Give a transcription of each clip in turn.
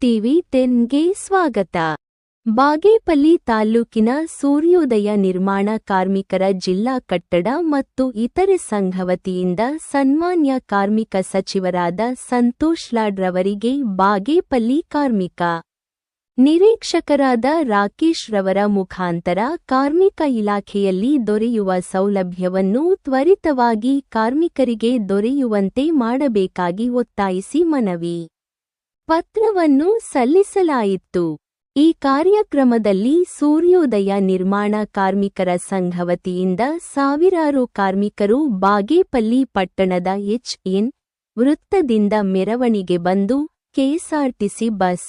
TV ತೆನ್ಗೆ ಸ್ವಾಗತ. ಬಾಗೇಪಲ್ಲಿ ತಾಲ್ಲೂಕಿನ ಸೂರ್ಯೋದಯ ನಿರ್ಮಾಣ ಕಾರ್ಮಿಕರ ಜಿಲ್ಲಾ ಕಟ್ಟಡ ಮತ್ತು ಇತರೆ ಸಂಘ ವತಿಯಿಂದ ಸನ್ಮಾನ್ಯ ಕಾರ್ಮಿಕ ಸಚಿವರಾದ ಸಂತೋಷ್ ಲಾಡ್ರವರಿಗೆ ಬಾಗೇಪಲ್ಲಿ ಕಾರ್ಮಿಕ, ನಿರೀಕ್ಷಕರಾದ ರಾಕೇಶ್ ರವರ ಮುಖಾಂತರ ಕಾರ್ಮಿಕ ಇಲಾಖೆಯಲ್ಲಿ ದೊರೆಯುವ ಸೌಲಭ್ಯವನ್ನು ತ್ವರಿತವಾಗಿ ಕಾರ್ಮಿಕರಿಗೆ ದೊರೆಯುವಂತೆ ಮಾಡಬೇಕಾಗಿ ಒತ್ತಾಯಿಸಿ ಮನವಿ. ಪತ್ರವನ್ನು ಸಲ್ಲಿಸಲಾಯಿತು. ಈ ಕಾರ್ಯಕ್ರಮದಲ್ಲಿ ಸೂರ್ಯೋದಯ ನಿರ್ಮಾಣ ಕಾರ್ಮಿಕರ ಸಂಘ ವತಿಯಿಂದ ಸಾವಿರಾರು ಕಾರ್ಮಿಕರು ಬಾಗೇಪಲ್ಲಿ ಪಟ್ಟಣದ ಎಚ್ ಎನ್ ವೃತ್ತದಿಂದ ಮೆರವಣಿಗೆ ಬಂದು ಕೆಎಸ್ಆರ್ಟಿಸಿ ಬಸ್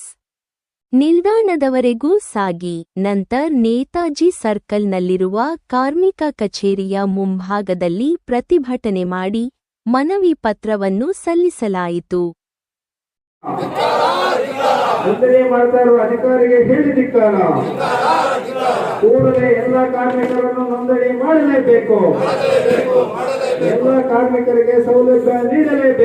ನಿಲ್ದಾಣದವರೆಗೂ ಸಾಗಿ. ನಂತರ ನೇತಾಜಿ ಸರ್ಕಲ್ನಲ್ಲಿರುವ ಕಾರ್ಮಿಕ ಕಚೇರಿಯ ಮುಂಭಾಗದಲ್ಲಿ ಪ್ರತಿಭಟನೆ ಮಾಡಿ ಮನವಿ ಪತ್ರವನ್ನು ಸಲ್ಲಿಸಲಾಯಿತು. ನೋಂದಣಿ ಮಾಡ್ತಾ ಇರುವ ಅಧಿಕಾರಿಗೆ ಹೇಳಿದಿಕ್ಕಾರ ಕೂಡಲೇ ಎಲ್ಲ ಕಾರ್ಮಿಕರನ್ನು ನೋಂದಣಿ ಮಾಡಲೇಬೇಕು. ಎಲ್ಲ ಕಾರ್ಮಿಕರಿಗೆ ಸೌಲಭ್ಯ ನೀಡಲೇಬೇಕು.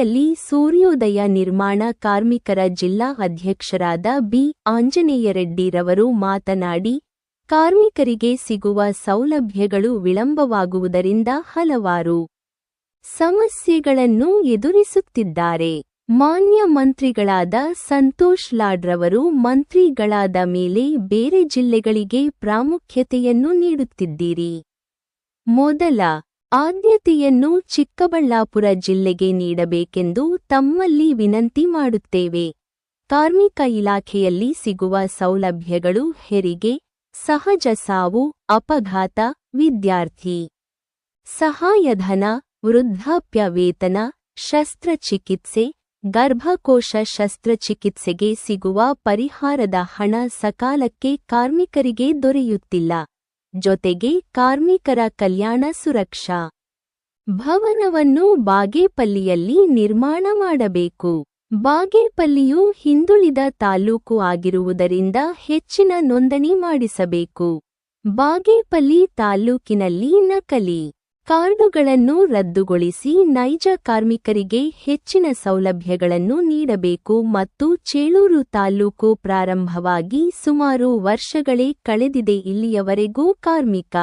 ವೇಳೆಯಲ್ಲಿ ಸೂರ್ಯೋದಯ ನಿರ್ಮಾಣ ಕಾರ್ಮಿಕರ ಜಿಲ್ಲಾ ಅಧ್ಯಕ್ಷರಾದ ಬಿ. ಆಂಜನೇಯರೆಡ್ಡಿರವರು ಮಾತನಾಡಿ, ಕಾರ್ಮಿಕರಿಗೆ ಸಿಗುವ ಸೌಲಭ್ಯಗಳು ವಿಳಂಬವಾಗುವುದರಿಂದ ಹಲವಾರು ಸಮಸ್ಯೆಗಳನ್ನು ಎದುರಿಸುತ್ತಿದ್ದಾರೆ. ಮಾನ್ಯ ಮಂತ್ರಿಗಳಾದ ಸಂತೋಷ್ ಲಾಡ್ರವರು ಮಂತ್ರಿಗಳಾದ ಮೇಲೆ ಬೇರೆ ಜಿಲ್ಲೆಗಳಿಗೆ ಪ್ರಾಮುಖ್ಯತೆಯನ್ನು ನೀಡುತ್ತಿದ್ದೀರಿ. ಮೊದಲ ಆದ್ಯತೆಯನ್ನು ಚಿಕ್ಕಬಳ್ಳಾಪುರ ಜಿಲ್ಲೆಗೆ ನೀಡಬೇಕೆಂದು ತಮ್ಮಲ್ಲಿ ವಿನಂತಿ ಮಾಡುತ್ತೇವೆ. ಕಾರ್ಮಿಕ ಇಲಾಖೆಯಲ್ಲಿ ಸಿಗುವ ಸೌಲಭ್ಯಗಳು ಹೆರಿಗೆ, ಸಹಜ ಸಾವು, ಅಪಘಾತ, ವಿದ್ಯಾರ್ಥಿ ಸಹಾಯಧನ, ವೃದ್ಧಾಪ್ಯ ವೇತನ, ಶಸ್ತ್ರಚಿಕಿತ್ಸೆ, ಗರ್ಭಕೋಶ ಶಸ್ತ್ರಚಿಕಿತ್ಸೆಗೆ ಸಿಗುವ ಪರಿಹಾರದ ಹಣ ಸಕಾಲಕ್ಕೆ ಕಾರ್ಮಿಕರಿಗೆ ದೊರೆಯುತ್ತಿಲ್ಲ. ಜೊತೆಗೆ ಕಾರ್ಮಿಕರ ಕಲ್ಯಾಣ ಸುರಕ್ಷಾ. ಭವನವನ್ನು ಬಾಗೇಪಲ್ಲಿಯಲ್ಲಿ ನಿರ್ಮಾಣ ಮಾಡಬೇಕು. ಬಾಗೇಪಲ್ಲಿಯು ಹಿಂದುಳಿದ ತಾಲೂಕು ಆಗಿರುವುದರಿಂದ ಹೆಚ್ಚಿನ ನೋಂದಣಿ ಮಾಡಿಸಬೇಕು. ಬಾಗೇಪಲ್ಲಿ ತಾಲ್ಲೂಕಿನಲ್ಲಿ ನಕಲಿ ಕಾರ್ಡುಗಳನ್ನು ರದ್ದುಗೊಳಿಸಿ ನೈಜ ಕಾರ್ಮಿಕರಿಗೆ ಹೆಚ್ಚಿನ ಸೌಲಭ್ಯಗಳನ್ನು ನೀಡಬೇಕು ಮತ್ತು ಚೇಳೂರು ತಾಲ್ಲೂಕು ಪ್ರಾರಂಭವಾಗಿ ಸುಮಾರು ವರ್ಷಗಳೇ ಕಳೆದಿದೆ ಇಲ್ಲಿಯವರೆಗೂ ಕಾರ್ಮಿಕ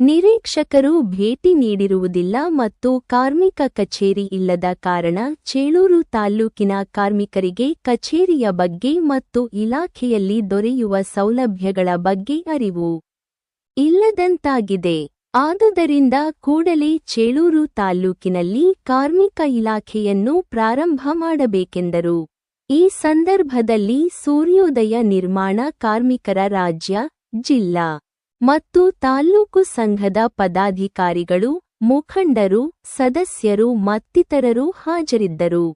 ನಿರೀಕ್ಷಕರು ಭೇಟಿ ನೀಡಿರುವುದಿಲ್ಲ ಮತ್ತು ಕಾರ್ಮಿಕ ಕಚೇರಿ ಇಲ್ಲದ ಕಾರಣ ಚೇಳೂರು ತಾಲ್ಲೂಕಿನ ಕಾರ್ಮಿಕರಿಗೆ ಕಚೇರಿಯ ಬಗ್ಗೆ ಮತ್ತು ಇಲಾಖೆಯಲ್ಲಿ ದೊರೆಯುವ ಸೌಲಭ್ಯಗಳ ಬಗ್ಗೆ ಅರಿವು ಇಲ್ಲದಂತಾಗಿದೆ. ಆದುದರಿಂದ ಕೂಡಲೇ ಚೇಳೂರು ತಾಲ್ಲೂಕಿನಲ್ಲಿ ಕಾರ್ಮಿಕ ಇಲಾಖೆಯನ್ನು ಪ್ರಾರಂಭ ಮಾಡಬೇಕೆಂದರು. ಈ ಸಂದರ್ಭದಲ್ಲಿ ಸೂರ್ಯೋದಯ ನಿರ್ಮಾಣ ಕಾರ್ಮಿಕರ ರಾಜ್ಯ, ಜಿಲ್ಲಾ ಮತ್ತು ತಾಲ್ಲೂಕು ಸಂಘದ ಪದಾಧಿಕಾರಿಗಳು, ಮುಖಂಡರು, ಸದಸ್ಯರು ಮತ್ತಿತರರು ಹಾಜರಿದ್ದರು.